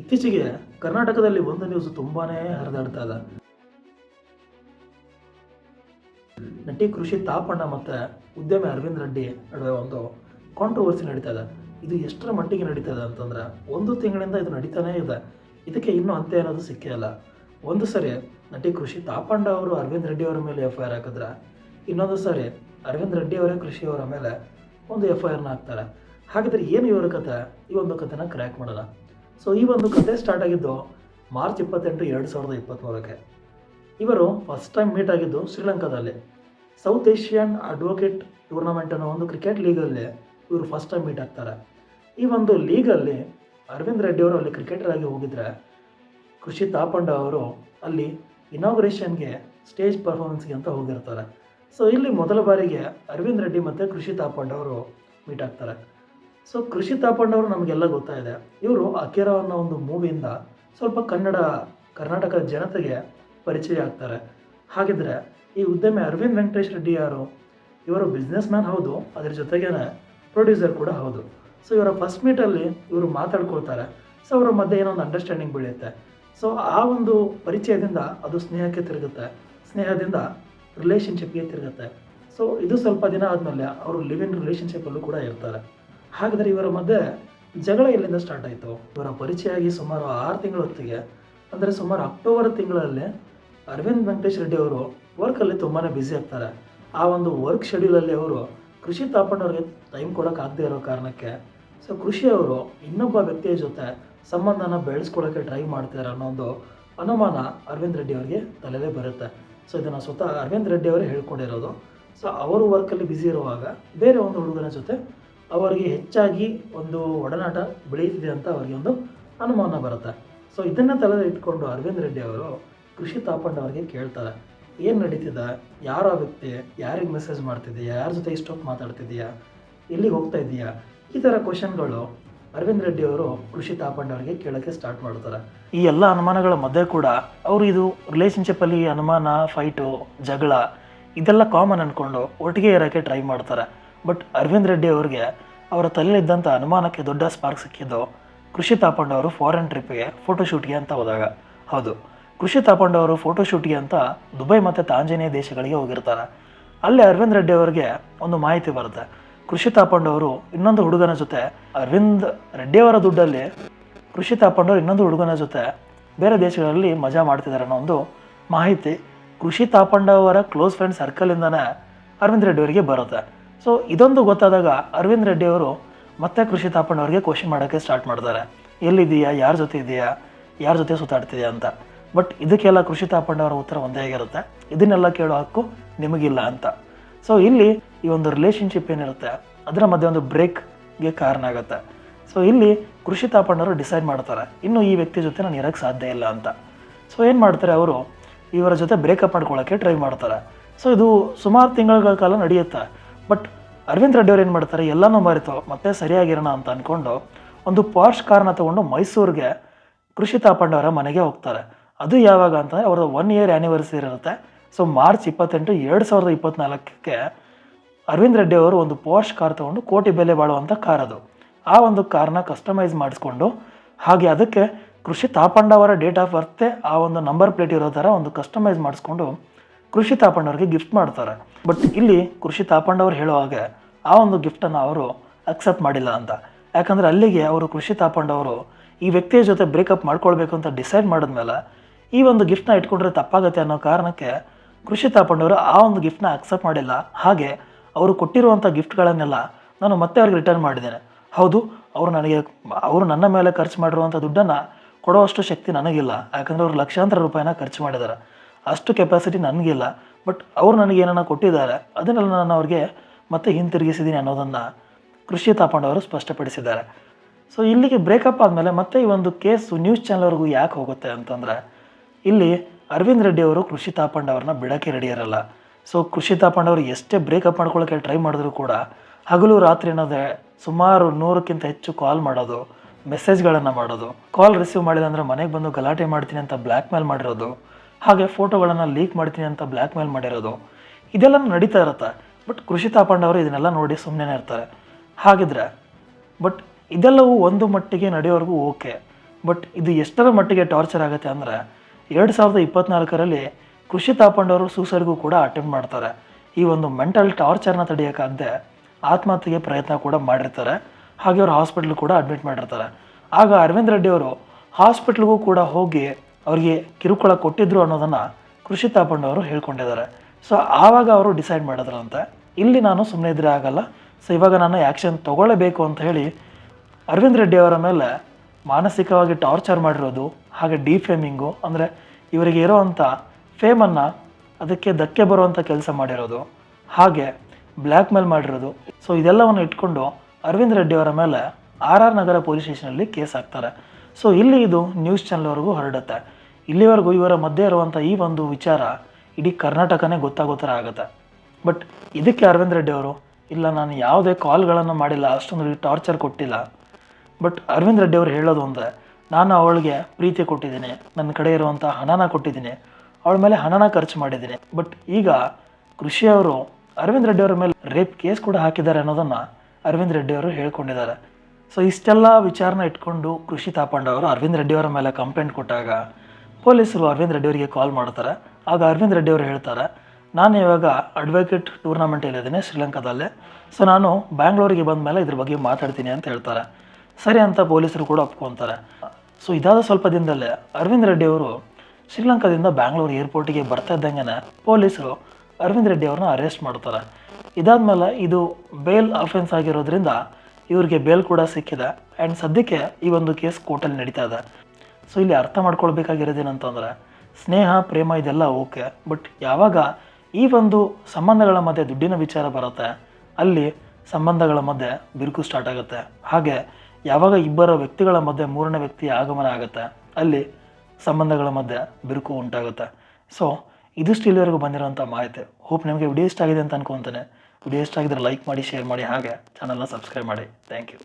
ಇತ್ತೀಚೆಗೆ ಕರ್ನಾಟಕದಲ್ಲಿ ಒಂದು ನ್ಯೂಸ್ ತುಂಬಾನೇ ಹರಿದಾಡ್ತಾ ಇದೆ. ನಟಿ ಕೃಷಿ ತಾಪಣ್ಣ ಮತ್ತು ಉದ್ಯಮಿ ಅರವಿಂದ್ ರೆಡ್ಡಿ ನಡುವೆ ಒಂದು ಕಾಂಟ್ರವರ್ಸಿ ನಡೀತಾ ಇದೆ. ಇದು ಎಷ್ಟರ ಮಟ್ಟಿಗೆ ನಡೀತಾ ಇದೆ ಅಂತಂದ್ರೆ ಒಂದು ತಿಂಗಳಿಂದ ಇದು ನಡೀತಾನೇ ಇದೆ. ಇದಕ್ಕೆ ಇನ್ನೂ ಅಂತ್ಯ ಅನ್ನೋದು ಸಿಕ್ಕೇ ಇಲ್ಲ. ಒಂದು ಸರಿ ನಟಿ ಕೃಷಿ ತಾಪಂಡ ಅವರು ಅರವಿಂದ್ ರೆಡ್ಡಿ ಅವರ ಮೇಲೆ ಎಫ್ ಐ ಆರ್ ಹಾಕಿದ್ರೆ, ಇನ್ನೊಂದು ಸರಿ ಅರವಿಂದ್ ರೆಡ್ಡಿ ಅವರೇ ಕೃಷಿ ಅವರ ಮೇಲೆ ಒಂದು ಎಫ್ ಐ ಆರ್ನ ಹಾಕ್ತಾರೆ. ಹಾಗಿದ್ರೆ ಏನು ಇವರ ಕಥೆ ಈ ಒಂದು ಕಥೆನ ಕ್ರ್ಯಾಕ್ ಮಾಡೋಣ. ಸೊ ಈ ಒಂದು ಕತೆ ಸ್ಟಾರ್ಟ್ ಆಗಿದ್ದು ಮಾರ್ಚ್ ಇಪ್ಪತ್ತೆಂಟು ಎರಡು ಸಾವಿರದ ಇಪ್ಪತ್ತ್ಮೂರಕ್ಕೆ ಇವರು ಫಸ್ಟ್ ಟೈಮ್ ಮೀಟ್ ಆಗಿದ್ದು ಶ್ರೀಲಂಕಾದಲ್ಲಿ. ಸೌತ್ ಏಷ್ಯನ್ ಅಡ್ವೊಕೇಟ್ ಟೂರ್ನಮೆಂಟ್ ಅನ್ನೋ ಒಂದು ಕ್ರಿಕೆಟ್ ಲೀಗಲ್ಲಿ ಇವರು ಫಸ್ಟ್ ಟೈಮ್ ಮೀಟ್ ಆಗ್ತಾರೆ. ಈ ಒಂದು ಲೀಗಲ್ಲಿ ಅರವಿಂದ್ ರೆಡ್ಡಿ ಅವರು ಅಲ್ಲಿ ಕ್ರಿಕೆಟರ್ ಆಗಿ ಹೋಗಿದ್ರೆ ಕೃಷಿ ತಾಪಂಡ ಅವರು ಅಲ್ಲಿ ಇನಾಗ್ರೇಷನ್ಗೆ ಸ್ಟೇಜ್ ಪರ್ಫಾರ್ಮೆನ್ಸ್ಗೆ ಅಂತ ಹೋಗಿರ್ತಾರೆ. ಸೊ ಇಲ್ಲಿ ಮೊದಲ ಬಾರಿಗೆ ಅರವಿಂದ್ ರೆಡ್ಡಿ ಮತ್ತು ಕೃಷಿ ತಾಪಂಡ ಅವರು ಮೀಟ್ ಆಗ್ತಾರೆ. ಸೊ ಕೃಷಿ ತಾಪಣ್ಣವರು ನಮಗೆಲ್ಲ ಗೊತ್ತಾಯಿದೆ. ಇವರು ಅಕೇರ ಅನ್ನೋ ಒಂದು ಮೂವಿಯಿಂದ ಸ್ವಲ್ಪ ಕನ್ನಡ ಕರ್ನಾಟಕ ಜನತೆಗೆ ಪರಿಚಯ ಆಗ್ತಾರೆ. ಹಾಗಿದ್ರೆ ಈ ಉದ್ಯಮಿ ಅರವಿಂದ್ ವೆಂಕಟೇಶ್ ರೆಡ್ಡಿ ಯಾರು? ಇವರು ಬಿಸ್ನೆಸ್ ಮ್ಯಾನ್ ಹೌದು, ಅದ್ರ ಜೊತೆಗೇನೆ ಪ್ರೊಡ್ಯೂಸರ್ ಕೂಡ ಹೌದು. ಸೊ ಇವರ ಫಸ್ಟ್ ಮೀಟಲ್ಲಿ ಇವರು ಮಾತಾಡ್ಕೊಳ್ತಾರೆ. ಸೊ ಅವರ ಮಧ್ಯೆ ಏನೋ ಒಂದು ಅಂಡರ್ಸ್ಟ್ಯಾಂಡಿಂಗ್ ಬೆಳೆಯುತ್ತೆ. ಸೊ ಆ ಒಂದು ಪರಿಚಯದಿಂದ ಅದು ಸ್ನೇಹಕ್ಕೆ ತಿರುಗುತ್ತೆ. ಸ್ನೇಹದಿಂದ ರಿಲೇಷನ್ಶಿಪ್ಗೆ ತಿರುಗುತ್ತೆ. ಸೊ ಇದು ಸ್ವಲ್ಪ ದಿನ ಆದಮೇಲೆ ಅವರು ಲಿವ್ ಇನ್ ರಿಲೇಷನ್ಶಿಪ್ಪಲ್ಲೂ ಕೂಡ ಇರ್ತಾರೆ. ಹಾಗಾದರೆ ಇವರ ಮಧ್ಯೆ ಜಗಳ ಎಲ್ಲಿಂದ ಸ್ಟಾರ್ಟ್ ಆಯಿತು? ಇವರ ಪರಿಚಯ ಆಗಿ ಸುಮಾರು ಆರು ತಿಂಗಳ ಹೊತ್ತಿಗೆ, ಅಂದರೆ ಸುಮಾರು ಅಕ್ಟೋಬರ್ ತಿಂಗಳಲ್ಲಿ ಅರವಿಂದ್ ವೆಂಕಟೇಶ್ ರೆಡ್ಡಿ ಅವರು ವರ್ಕಲ್ಲಿ ತುಂಬಾ ಬ್ಯುಸಿ ಆಗ್ತಾರೆ. ಆ ಒಂದು ವರ್ಕ್ ಶೆಡ್ಯೂಲಲ್ಲಿ ಅವರು ಕೃಷಿ ತಾಪಣ್ಣವ್ರಿಗೆ ಟೈಮ್ ಕೊಡೋಕೆ ಆಗದೆ ಇರೋ ಕಾರಣಕ್ಕೆ ಸೊ ಕೃಷಿ ಅವರು ಇನ್ನೊಬ್ಬ ವ್ಯಕ್ತಿಯ ಜೊತೆ ಸಂಬಂಧನ ಬೆಳೆಸ್ಕೊಳ್ಳೋಕ್ಕೆ ಟ್ರೈ ಮಾಡ್ತಾರೆ ಅನ್ನೋ ಒಂದು ಅನುಮಾನ ಅರವಿಂದ್ ರೆಡ್ಡಿ ಅವರಿಗೆ ತಲೆಲೇ ಬರುತ್ತೆ. ಸೊ ಇದನ್ನು ಸ್ವತಃ ಅರವಿಂದ್ ರೆಡ್ಡಿ ಅವರೇ ಹೇಳ್ಕೊಂಡಿರೋದು. ಸೊ ಅವರು ವರ್ಕಲ್ಲಿ ಬ್ಯುಸಿ ಇರುವಾಗ ಬೇರೆ ಒಂದು ಹುಡುಗನ ಜೊತೆ ಅವರಿಗೆ ಹೆಚ್ಚಾಗಿ ಒಂದು ಒಡನಾಟ ಬೆಳೆಯುತ್ತಿದೆ ಅಂತ ಅವರಿಗೆ ಒಂದು ಅನುಮಾನ ಬರುತ್ತೆ. ಸೊ ಇದನ್ನು ತಲೆ ಇಟ್ಕೊಂಡು ಅರವಿಂದ್ ರೆಡ್ಡಿ ಅವರು ಕೃಷಿ ಅವರಿಗೆ ಕೇಳ್ತಾರೆ. ಏನು ನಡೀತಿದೆ? ಯಾರ ವ್ಯಕ್ತಿ ಯಾರಿಗೆ ಮೆಸೇಜ್ ಮಾಡ್ತಿದೆಯಾ ಯಾರ ಜೊತೆ ಇಷ್ಟೊತ್ತು ಮಾತಾಡ್ತಿದೆಯಾ ಎಲ್ಲಿಗೆ ಹೋಗ್ತಾ ಇದೆಯಾ ಈ ಥರ ಕ್ವಶನ್ಗಳು ಅರವಿಂದ್ ರೆಡ್ಡಿ ಅವರು ಕೃಷಿ ಅವರಿಗೆ ಕೇಳೋಕ್ಕೆ ಸ್ಟಾರ್ಟ್ ಮಾಡ್ತಾರೆ. ಈ ಎಲ್ಲ ಅನುಮಾನಗಳ ಮಧ್ಯೆ ಕೂಡ ಅವರು ಇದು ರಿಲೇಷನ್ಶಿಪ್ಪಲ್ಲಿ ಅನುಮಾನ ಫೈಟು ಜಗಳ ಇದೆಲ್ಲ ಕಾಮನ್ ಅಂದ್ಕೊಂಡು ಒಟ್ಟಿಗೆ ಇರೋಕ್ಕೆ ಟ್ರೈ ಮಾಡ್ತಾರೆ. ಬಟ್ ಅರವಿಂದ್ ರೆಡ್ಡಿ ಅವರಿಗೆ ಅವರ ತಲೆಯಲ್ಲಿದ್ದಂಥ ಅನುಮಾನಕ್ಕೆ ದೊಡ್ಡ ಸ್ಪಾರ್ಕ್ ಸಿಕ್ಕಿದ್ದು ಕೃಷಿ ತಾಪಂಡವರು ಫಾರಿನ್ ಟ್ರಿಪ್ಗೆ ಫೋಟೋಶೂಟ್ಗೆ ಅಂತ ಹೋದಾಗ. ಹೌದು, ಕೃಷಿ ತಾಪಂಡವರು ಫೋಟೋಶೂಟ್ಗೆ ಅಂತ ದುಬೈ ಮತ್ತು ತಾಂಜೇನಿಯ ದೇಶಗಳಿಗೆ ಹೋಗಿರ್ತಾರೆ. ಅಲ್ಲಿ ಅರವಿಂದ್ ರೆಡ್ಡಿ ಅವರಿಗೆ ಒಂದು ಮಾಹಿತಿ ಬರುತ್ತೆ. ಕೃಷಿ ತಾಪಂಡವರು ಇನ್ನೊಂದು ಹುಡುಗನ ಜೊತೆ ಅರವಿಂದ್ ರೆಡ್ಡಿ ಅವರ ದುಡ್ಡಲ್ಲಿ ಕೃಷಿ ತಾಪಣ್ಣ ಅವರು ಇನ್ನೊಂದು ಹುಡುಗನ ಜೊತೆ ಬೇರೆ ದೇಶಗಳಲ್ಲಿ ಮಜಾ ಮಾಡ್ತಿದ್ದಾರೆ ಅನ್ನೋ ಒಂದು ಮಾಹಿತಿ ಕೃಷಿ ತಾಪಂಡ ಅವರ ಕ್ಲೋಸ್ ಫ್ರೆಂಡ್ ಸರ್ಕಲಿಂದನೇ ಅರವಿಂದ್ ರೆಡ್ಡಿ ಅವರಿಗೆ ಬರುತ್ತೆ. ಸೊ ಇದೊಂದು ಗೊತ್ತಾದಾಗ ಅರವಿಂದ್ ರೆಡ್ಡಿ ಅವರು ಮತ್ತೆ ಕೃಷಿ ತಾಪಣ್ಣವ್ರಿಗೆ ಕ್ವಶನ್ ಮಾಡೋಕ್ಕೆ ಸ್ಟಾರ್ಟ್ ಮಾಡ್ತಾರೆ. ಎಲ್ಲಿದೆಯಾ ಯಾರ ಜೊತೆ ಇದೆಯಾ? ಯಾರ ಜೊತೆ ಸುತ್ತಾಡ್ತಿದೆಯಾ ಅಂತ. ಬಟ್ ಇದಕ್ಕೆಲ್ಲ ಕೃಷಿ ತಾಪಣ್ಣವರ ಉತ್ತರ ಒಂದೇ ಆಗಿರುತ್ತೆ. ಇದನ್ನೆಲ್ಲ ಕೇಳೋ ಹಕ್ಕು ನಿಮಗಿಲ್ಲ ಅಂತ. ಸೊ ಇಲ್ಲಿ ಈ ಒಂದು ರಿಲೇಷನ್ಶಿಪ್ ಏನಿರುತ್ತೆ, ಅದರ ಮಧ್ಯೆ ಒಂದು ಬ್ರೇಕ್ಗೆ ಕಾರಣ ಆಗುತ್ತೆ. ಸೊ ಇಲ್ಲಿ ಕೃಷಿ ತಾಪಣ್ಣವರು ಡಿಸೈಡ್ ಮಾಡ್ತಾರೆ, ಇನ್ನು ಈ ವ್ಯಕ್ತಿ ಜೊತೆ ನಾನು ಇರೋಕ್ಕೆ ಸಾಧ್ಯ ಇಲ್ಲ ಅಂತ. ಸೊ ಏನು ಮಾಡ್ತಾರೆ ಅವರು, ಇವರ ಜೊತೆ ಬ್ರೇಕಪ್ ಮಾಡ್ಕೊಳ್ಳೋಕ್ಕೆ ಟ್ರೈ ಮಾಡ್ತಾರೆ. ಸೊ ಇದು ಸುಮಾರು ತಿಂಗಳ ಕಾಲ ನಡೆಯುತ್ತೆ? ಬಟ್ ಅರವಿಂದ್ ರೆಡ್ಡಿ ಅವ್ರು ಏನು ಮಾಡ್ತಾರೆ? ಎಲ್ಲನೂ ಮರೆತು. ಮತ್ತೆ ಸರಿಯಾಗಿರೋಣ ಅಂತ ಅಂದ್ಕೊಂಡು ಒಂದು ಪಾರ್ಶ್ ಕಾರ್ನ ತೊಗೊಂಡು ಮೈಸೂರಿಗೆ ಕೃಷಿ ತಾಪಂಡವರ ಮನೆಗೆ ಹೋಗ್ತಾರೆ. ಅದು ಯಾವಾಗ ಅಂತಂದರೆ ಅವ್ರದ್ದು ಒನ್ ಇಯರ್ ಆ್ಯನಿವರ್ಸರಿ ಇರುತ್ತೆ. ಸೊ ಮಾರ್ಚ್ ಇಪ್ಪತ್ತೆಂಟು ಎರಡು ಸಾವಿರದ ಇಪ್ಪತ್ತ್ನಾಲ್ಕಕ್ಕೆ ಅರವಿಂದ್ ರೆಡ್ಡಿ ಅವರು ಒಂದು ಪೋರ್ಷ್ ಕಾರ್ ತೊಗೊಂಡು ಕೋಟಿ ಬೆಲೆ ಬಾಳುವಂಥ ಕಾರ್ ಅದು. ಆ ಒಂದು ಕಾರ್ನ ಕಸ್ಟಮೈಸ್ ಮಾಡಿಸ್ಕೊಂಡು ಹಾಗೆ ಅದಕ್ಕೆ ಕೃಷಿ ತಾಪಂಡವರ ಡೇಟ್ ಆಫ್ ಬರ್ತೆ ಆ ಒಂದು ನಂಬರ್ ಪ್ಲೇಟ್ ಇರೋ ಥರ ಒಂದು ಕಸ್ಟಮೈಸ್ ಮಾಡಿಸ್ಕೊಂಡು ಕೃಷಿ ತಾಪಂಡವ್ರಿಗೆ ಗಿಫ್ಟ್ ಮಾಡ್ತಾರೆ. ಬಟ್ ಇಲ್ಲಿ ಕೃಷಿ ತಾಪಣ್ಣವ್ರು ಹೇಳೋ ಹಾಗೆ ಆ ಒಂದು ಗಿಫ್ಟನ್ನು ಅವರು ಅಕ್ಸೆಪ್ಟ್ ಮಾಡಿಲ್ಲ ಅಂತ. ಯಾಕಂದರೆ ಅಲ್ಲಿಗೆ ಅವರು ಕೃಷಿ ತಾಪಂಡವರು ಈ ವ್ಯಕ್ತಿಯ ಜೊತೆ ಬ್ರೇಕಪ್ ಮಾಡ್ಕೊಳ್ಬೇಕು ಅಂತ ಡಿಸೈಡ್ ಮಾಡಿದ್ಮೇಲೆ ಈ ಒಂದು ಗಿಫ್ಟ್ನ ಇಟ್ಕೊಂಡ್ರೆ ತಪ್ಪಾಗತ್ತೆ ಅನ್ನೋ ಕಾರಣಕ್ಕೆ ಕೃಷಿ ತಾಪಂಡವರು ಆ ಒಂದು ಗಿಫ್ಟ್ನ ಅಕ್ಸೆಪ್ಟ್ ಮಾಡಿಲ್ಲ. ಹಾಗೆ ಅವರು ಕೊಟ್ಟಿರುವಂಥ ಗಿಫ್ಟ್ಗಳನ್ನೆಲ್ಲ ನಾನು ಮತ್ತೆ ಅವ್ರಿಗೆ ರಿಟರ್ನ್ ಮಾಡಿದ್ದೇನೆ. ಹೌದು, ಅವರು ನನಗೆ, ಅವರು ನನ್ನ ಮೇಲೆ ಖರ್ಚು ಮಾಡಿರುವಂಥ ದುಡ್ಡನ್ನು ಕೊಡುವಷ್ಟು ಶಕ್ತಿ ನನಗಿಲ್ಲ. ಯಾಕಂದರೆ ಅವರು ಲಕ್ಷಾಂತರ ರೂಪಾಯಿನ ಖರ್ಚು ಮಾಡಿದ್ದಾರೆ. ಅಷ್ಟು ಕೆಪಾಸಿಟಿ ನನಗಿಲ್ಲ ಬಟ್ ಅವ್ರು ನನಗೆ ಏನನ್ನ ಕೊಟ್ಟಿದ್ದಾರೆ, ಅದನ್ನೆಲ್ಲ ನಾನು ಅವ್ರಿಗೆ ಮತ್ತೆ ಹಿಂತಿರುಗಿಸಿದ್ದೀನಿ ಅನ್ನೋದನ್ನು ಕೃಷಿ ತಾಪಂಡವರು ಸ್ಪಷ್ಟಪಡಿಸಿದ್ದಾರೆ. ಸೊ ಇಲ್ಲಿಗೆ ಬ್ರೇಕಪ್ ಆದಮೇಲೆ ಮತ್ತೆ ಈ ಒಂದು ಕೇಸು ನ್ಯೂಸ್ ಚಾನಲ್ವರೆಗೂ ಯಾಕೆ ಹೋಗುತ್ತೆ ಅಂತಂದರೆ, ಇಲ್ಲಿ ಅರವಿಂದ್ ರೆಡ್ಡಿ ಅವರು ಕೃಷಿ ತಾಪಂಡವ್ರನ್ನ ಬಿಡೋಕ್ಕೆ ರೆಡಿ ಇರಲ್ಲ. ಸೊ ಕೃಷಿ ತಾಪಂಡ ಅವರು ಎಷ್ಟೇ ಬ್ರೇಕಪ್ ಮಾಡ್ಕೊಳ್ಳೋಕ್ಕೆ ಟ್ರೈ ಮಾಡಿದ್ರು ಕೂಡ, ಹಗಲು ರಾತ್ರಿ ಅನ್ನೋದೇ ಸುಮಾರು ನೂರಕ್ಕಿಂತ ಹೆಚ್ಚು ಕಾಲ್ ಮಾಡೋದು ಮೆಸೇಜ್ಗಳನ್ನು ಮಾಡೋದು ಕಾಲ್ ರಿಸೀವ್ ಮಾಡಿಲ್ಲ ಅಂದರೆ ಮನೆಗೆ ಬಂದು ಗಲಾಟೆ ಮಾಡ್ತೀನಿ ಅಂತ ಬ್ಲ್ಯಾಕ್ ಮೇಲ್ ಮಾಡಿರೋದು ಹಾಗೆ ಫೋಟೋಗಳನ್ನು ಲೀಕ್ ಮಾಡ್ತೀನಿ ಅಂತ ಬ್ಲ್ಯಾಕ್ ಮೇಲ್ ಮಾಡಿರೋದು. ಇದೆಲ್ಲ ನಡೀತಾ ಇರುತ್ತೆ. ಬಟ್ ಕೃಷಿ ತಾಪಂಡವರು ಇದನ್ನೆಲ್ಲ ನೋಡಿ ಸುಮ್ಮನೆ ಇರ್ತಾರೆ. ಹಾಗಿದ್ರೆ ಬಟ್ ಇದೆಲ್ಲವೂ ಒಂದು ಮಟ್ಟಿಗೆ ನಡೆಯೋವರೆಗೂ ಓಕೆ ಬಟ್ ಇದು ಎಷ್ಟರ ಮಟ್ಟಿಗೆ ಟಾರ್ಚರ್ ಆಗುತ್ತೆ ಅಂದರೆ, ಎರಡು ಸಾವಿರದ ಇಪ್ಪತ್ನಾಲ್ಕರಲ್ಲಿ ಕೃಷಿ ತಾಪಂಡವರು ಸೂಸೈಡ್ಗೂ ಕೂಡ ಅಟೆಂಪ್ಟ್ ಮಾಡ್ತಾರೆ. ಈ ಒಂದು ಮೆಂಟಲ್ ಟಾರ್ಚರ್ನ ತಡೆಯೋಕ್ಕಾಗದೆ ಆತ್ಮಹತ್ಯೆಗೆ ಪ್ರಯತ್ನ ಕೂಡ ಮಾಡಿರ್ತಾರೆ. ಹಾಗೆ ಅವರು ಹಾಸ್ಪಿಟ್ಲ್ ಕೂಡ ಅಡ್ಮಿಟ್ ಮಾಡಿರ್ತಾರೆ. ಆಗ ಅರವಿಂದ್ ರೆಡ್ಡಿ ಅವರು ಹಾಸ್ಪಿಟ್ಲ್ಗೂ ಕೂಡ ಹೋಗಿ ಅವರಿಗೆ ಕಿರುಕುಳ ಕೊಟ್ಟಿದ್ರು ಅನ್ನೋದನ್ನು ಕೃಷಿ ತಾಪಂಡವರು ಹೇಳ್ಕೊಂಡಿದ್ದಾರೆ. ಸೊ ಆವಾಗ ಅವರು ಡಿಸೈಡ್ ಮಾಡಿದ್ರಂತೆ. ಇಲ್ಲಿ ನಾನು ಸುಮ್ಮನೆ ಇದ್ರೆ ಆಗಲ್ಲ. ಸೊ ಇವಾಗ ನಾನು ಆ್ಯಕ್ಷನ್ ತಗೊಳ್ಳೇಬೇಕು ಅಂತ ಹೇಳಿ ಅರವಿಂದ್ ರೆಡ್ಡಿ ಅವರ ಮೇಲೆ ಮಾನಸಿಕವಾಗಿ ಟಾರ್ಚರ್ ಮಾಡಿರೋದು, ಹಾಗೆ ಡಿಫೇಮಿಂಗು ಅಂದರೆ ಇವರಿಗೆ ಇರೋವಂಥ ಫೇಮನ್ನು ಅದಕ್ಕೆ ಧಕ್ಕೆ ಬರುವಂಥ ಕೆಲಸ ಮಾಡಿರೋದು, ಹಾಗೆ ಬ್ಲ್ಯಾಕ್ ಮೇಲ್ ಮಾಡಿರೋದು. ಸೊ ಇದೆಲ್ಲವನ್ನು ಇಟ್ಕೊಂಡು ಅರವಿಂದ್ ರೆಡ್ಡಿ ಅವರ ಮೇಲೆ ಆರ್ ಆರ್ ನಗರ ಪೊಲೀಸ್ ಸ್ಟೇಷನಲ್ಲಿ ಕೇಸ್ ಹಾಕ್ತಾರೆ. ಸೊ ಇಲ್ಲಿ ಇದು ನ್ಯೂಸ್ ಚಾನಲ್ವರೆಗೂ ಹರಡುತ್ತೆ. ಇಲ್ಲಿವರೆಗೂ ಇವರ ಮಧ್ಯೆ ಇರುವಂಥ ಈ ಒಂದು ವಿಚಾರ ಇಡೀ ಕರ್ನಾಟಕನೇ ಗೊತ್ತಾಗೋ ಥರ ಆಗುತ್ತೆ. ಬಟ್ ಇದಕ್ಕೆ ಅರವಿಂದ್ ರೆಡ್ಡಿ ಅವರು, ಇಲ್ಲ, ನಾನು ಯಾವುದೇ ಕಾಲ್ಗಳನ್ನು ಮಾಡಿಲ್ಲ, ಅಷ್ಟೊಂದು ಟಾರ್ಚರ್ ಕೊಟ್ಟಿಲ್ಲ. ಬಟ್ ಅರವಿಂದ್ ರೆಡ್ಡಿ ಅವರು ಹೇಳೋದು ಅಂದರೆ ನಾನು ಅವಳಿಗೆ ಪ್ರೀತಿ ಕೊಟ್ಟಿದ್ದೀನಿ, ನನ್ನ ಕಡೆ ಇರುವಂಥ ಹಣನ ಕೊಟ್ಟಿದ್ದೀನಿ, ಅವಳ ಮೇಲೆ ಹಣನ ಖರ್ಚು ಮಾಡಿದ್ದೀನಿ. ಬಟ್ ಈಗ ಕೃಷಿಯವರು ಅರವಿಂದ್ ರೆಡ್ಡಿ ಅವರ ಮೇಲೆ ರೇಪ್ ಕೇಸ್ ಕೂಡ ಹಾಕಿದ್ದಾರೆ ಅನ್ನೋದನ್ನು ಅರವಿಂದ್ ರೆಡ್ಡಿ ಅವರು ಹೇಳ್ಕೊಂಡಿದ್ದಾರೆ. ಸೊ ಇಷ್ಟೆಲ್ಲ ವಿಚಾರನ ಇಟ್ಕೊಂಡು ಕೃಷಿ ತಾಪಂಡ ಅವರು ಅರವಿಂದ್ ರೆಡ್ಡಿ ಅವರ ಮೇಲೆ ಕಂಪ್ಲೇಂಟ್ ಕೊಟ್ಟಾಗ ಪೊಲೀಸರು ಅರವಿಂದ್ ರೆಡ್ಡಿ ಅವರಿಗೆ ಕಾಲ್ ಮಾಡ್ತಾರೆ. ಆಗ ಅರವಿಂದ್ ರೆಡ್ಡಿ ಅವರು ಹೇಳ್ತಾರೆ, ನಾನು ಇವಾಗ ಅಡ್ವೊಕೇಟ್ ಟೂರ್ನಮೆಂಟಲ್ಲಿದ್ದೀನಿ ಶ್ರೀಲಂಕಾದಲ್ಲೇ. ಸೊ ನಾನು ಬ್ಯಾಂಗ್ಳೂರಿಗೆ ಬಂದ ಮೇಲೆ ಇದ್ರ ಬಗ್ಗೆ ಮಾತಾಡ್ತೀನಿ ಅಂತ ಹೇಳ್ತಾರೆ. ಸರಿ ಅಂತ ಪೊಲೀಸರು ಕೂಡ ಒಪ್ಕೊತಾರೆ. ಸೊ ಇದಾದ ಸ್ವಲ್ಪ ದಿನದಲ್ಲೇ ಅರವಿಂದ್ ರೆಡ್ಡಿ ಅವರು ಶ್ರೀಲಂಕಾದಿಂದ ಬ್ಯಾಂಗ್ಳೂರು ಏರ್ಪೋರ್ಟಿಗೆ ಬರ್ತಾ ಇದ್ದಂಗೆ ಪೊಲೀಸರು ಅರವಿಂದ್ ರೆಡ್ಡಿ ಅವ್ರನ್ನ ಅರೆಸ್ಟ್ ಮಾಡ್ತಾರೆ. ಇದಾದ್ಮೇಲೆ ಇದು ಬೇಲ್ ಅಫೆನ್ಸ್ ಆಗಿರೋದ್ರಿಂದ ಇವ್ರಿಗೆ ಬೇಲ್ ಕೂಡ ಸಿಕ್ಕಿದೆ. ಆ್ಯಂಡ್ ಸದ್ಯಕ್ಕೆ ಈ ಒಂದು ಕೇಸ್ ಕೋರ್ಟಲ್ಲಿ ನಡೀತಾ ಇದೆ. ಸೊ ಇಲ್ಲಿ ಅರ್ಥ ಮಾಡ್ಕೊಳ್ಬೇಕಾಗಿರೋದೇನಂತಂದ್ರೆ, ಸ್ನೇಹ, ಪ್ರೇಮ ಇದೆಲ್ಲ ಓಕೆ ಬಟ್ ಯಾವಾಗ ಈ ಒಂದು ಸಂಬಂಧಗಳ ಮಧ್ಯೆ ದುಡ್ಡಿನ ವಿಚಾರ ಬರುತ್ತೆ, ಅಲ್ಲಿ ಸಂಬಂಧಗಳ ಮಧ್ಯೆ ಬಿರುಕು ಸ್ಟಾರ್ಟ್ ಆಗುತ್ತೆ. ಹಾಗೆ ಯಾವಾಗ ಇಬ್ಬರ ವ್ಯಕ್ತಿಗಳ ಮಧ್ಯೆ ಮೂರನೇ ವ್ಯಕ್ತಿಯ ಆಗಮನ ಆಗುತ್ತೆ, ಅಲ್ಲಿ ಸಂಬಂಧಗಳ ಮಧ್ಯೆ ಬಿರುಕು ಉಂಟಾಗುತ್ತೆ. ಸೊ ಇದಿಷ್ಟು ಇಲ್ಲಿವರೆಗೂ ಬಂದಿರೋಂಥ ಮಾಹಿತಿ. ಹೋಪ್ ನಿಮಗೆ ವಿಡಿಯೋ ಇಷ್ಟ ಆಗಿದೆ ಅಂತ ಅನ್ಕೊತಾನೆ. ವಿಡಿಯೋ ಇಷ್ಟ ಆಗಿದ್ರೆ ಲೈಕ್ ಮಾಡಿ ಶೇರ್ ಮಾಡಿ ಹಾಗೆ ಚಾನಲ್ನ ಸಬ್ಸ್ಕ್ರೈಬ್ ಮಾಡಿ. Thank you